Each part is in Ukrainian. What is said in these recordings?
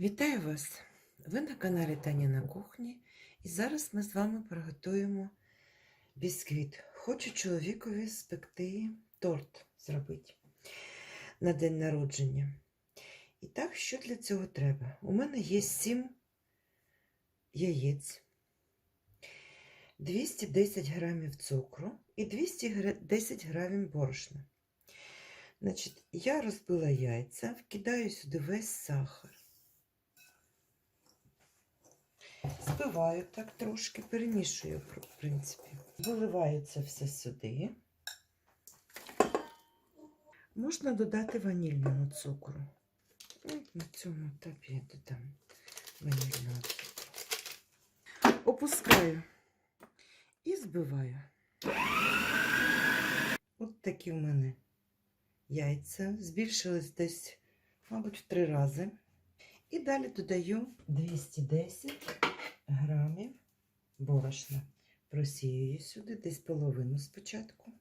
Вітаю вас! Ви на каналі Таня на кухні, і зараз ми з вами приготуємо бісквіт. Хочу чоловікові спекти торт зробити на день народження. І так, що для цього треба? У мене є 7 яєць, 210 грамів цукру і 210 грамів борошна. Значить, я розбила яйця, вкидаю сюди весь сахар. Збиваю так трошки, перемішую, в принципі. Виливаю це все сюди. Можна додати ванільного цукру. Ну, На цьому етапі я додам ванільного цукру. Опускаю і збиваю. От такі в мене яйця. Збільшились десь, мабуть, в три рази. І далі додаю 210 грамів борошна. Просіюю сюди десь половину спочатку.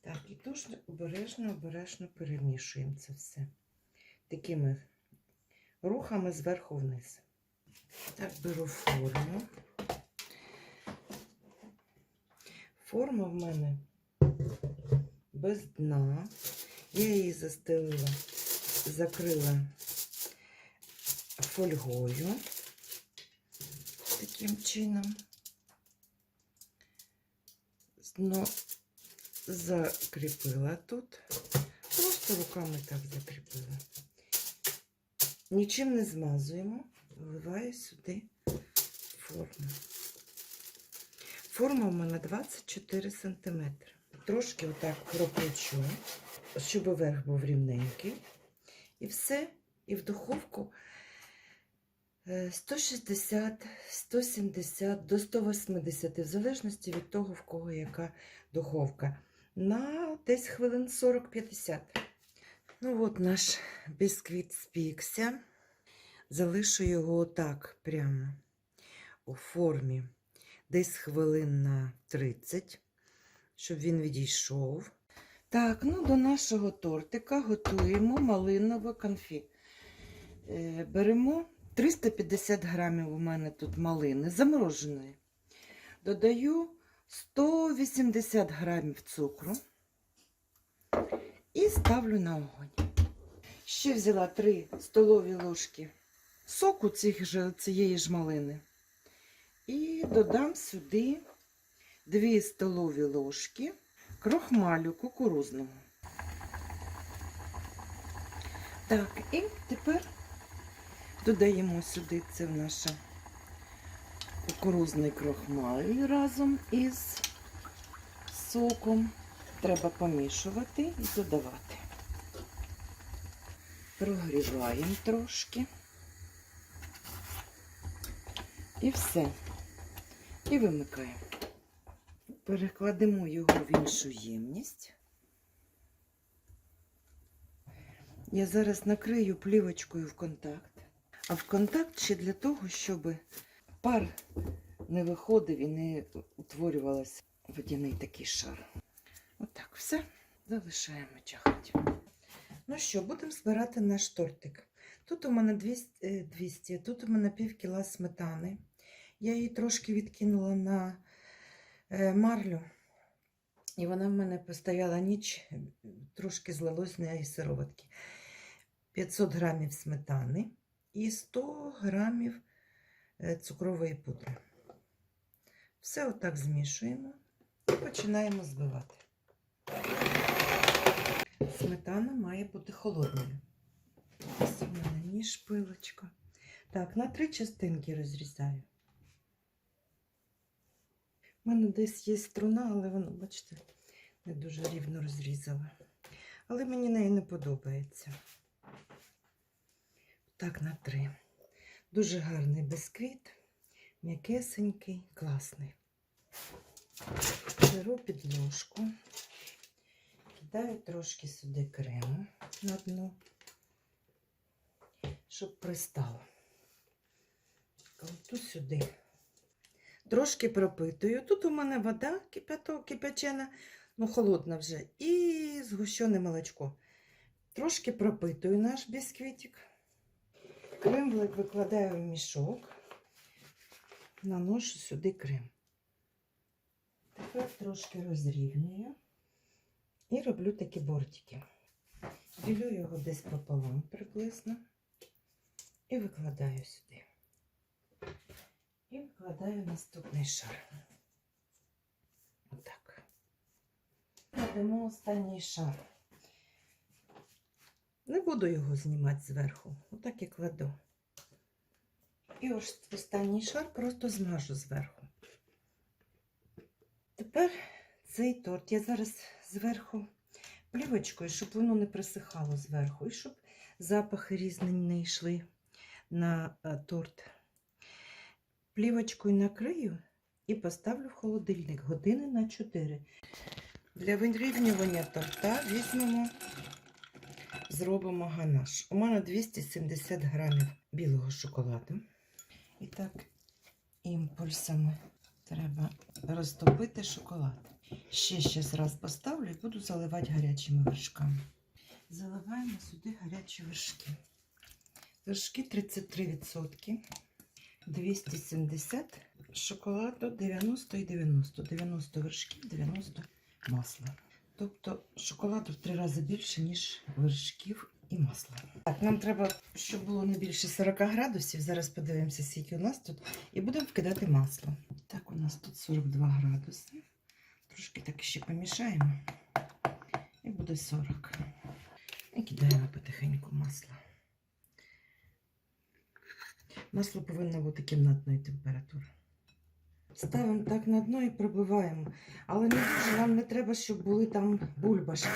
Так, і дуже обережно, обережно перемішуємо це все. Такими рухами зверху вниз. Так, беру форму. Форма в мене без дна. Я її застелила, закрила фольгою таким чином. Дно закріпила тут. Просто руками так закріпила. Нічим не змазуємо, вливаю сюди форму. Форма у мене 24 см. Трошки отак пропечу, щоб верх був рівненький. І все, і в духовку 160, 170 до 180, в залежності від того, в кого яка духовка. На десь хвилин 40-50. Ну от наш бісквіт спікся. Залишу його отак прямо у формі десь хвилин на 30, щоб він відійшов. Так, ну до нашого тортика готуємо малинове конфі. Е, беремо 350 грамів у мене тут малини замороженої. Додаю 180 грамів цукру і ставлю на огонь. Ще взяла 3 столові ложки соку цієї ж малини. І додам сюди 2 столові ложки крохмалю кукурузного. Так, і тепер додаємо сюди це в наш кукурузний крохмаль разом із соком. Треба помішувати і додавати. Прогріваємо трошки. І все. І вимикаємо. Перекладемо його в іншу ємність. Я зараз накрию плівочкою в контакт. А в контакт ще для того, щоб пар не виходив і не утворювався водяний такий шар. Отак, все. Залишаємо чахати. Ну що, будемо збирати наш тортик. Тут у мене 200, е, 200 тут у мене пів кіла сметани. Я її трошки відкинула на е, марлю. І вона в мене постояла ніч, трошки злилось з неї сироватки. 500 грамів сметани і 100 грамів е, цукрової пудри. Все отак змішуємо і починаємо збивати. Сметана має бути холодною. Ось у мене ніж пилочка. Так, на три частинки розрізаю. У мене десь є струна, але воно, бачите, не дуже рівно розрізала. Але мені неї не подобається. Так, на три. Дуже гарний бисквіт, м'якесенький, класний. Беру підложку, кидаю трошки сюди крему на дно, щоб пристало. Кладу сюди трошки пропитую. Тут у мене вода кипячена, ну холодна вже, і згущене молочко. Трошки пропитую наш бісквітик. Крем ви- викладаю в мішок, наношу сюди крем. Тепер трошки розрівнюю і роблю такі бортики. Ділю його десь пополам приблизно і викладаю сюди. І викладаю наступний шар. Отак. Кладемо останній шар. Не буду його знімати зверху. Отак і кладу. І ось останній шар просто змажу зверху. Тепер цей торт я зараз зверху плівочкою, щоб воно не присихало зверху, і щоб запахи різні не йшли на е, торт. Плівочкою накрию і поставлю в холодильник години на 4. Для вирівнювання торта візьмемо, зробимо ганаш. У мене 270 грамів білого шоколаду. І так, імпульсами треба розтопити шоколад. Ще ще раз поставлю і буду заливати гарячими вершками. Заливаємо сюди гарячі вершки. Вершки 33%. 270 шоколаду 90 і 90. 90 вершків, 90 масла. Тобто шоколаду в три рази більше, ніж вершків і масла. Так, нам треба, щоб було не більше 40 градусів. Зараз подивимося, скільки у нас тут, і будемо вкидати масло. Так, у нас тут 42 градуси. Трошки так ще помішаємо. І буде 40. І кидаємо потихеньку масло. Масло повинно бути кімнатної температури. Ставимо так на дно і пробиваємо. Але не дуже нам не треба, щоб були там бульбашки.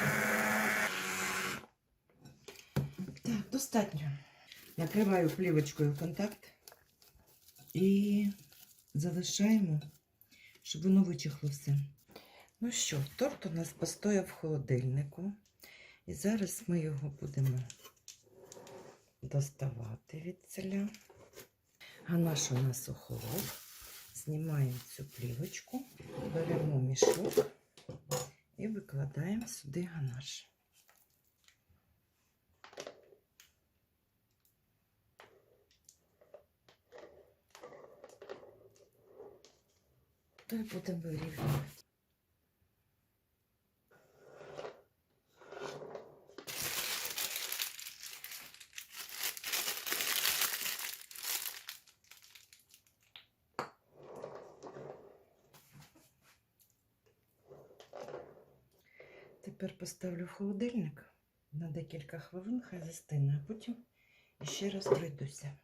Так, достатньо. Накриваю плівочкою контакт і залишаємо, щоб воно вичахло все. Ну що, торт у нас постояв в холодильнику. І зараз ми його будемо доставати від ціля. Ганаш у нас охолов. Знімаємо цю плівочку, беремо мішок і викладаємо сюди ганаш. Та й будемо вирівнювати. Тепер поставлю в холодильник на декілька хвилин, хай застине, а потім ще раз пройдуся.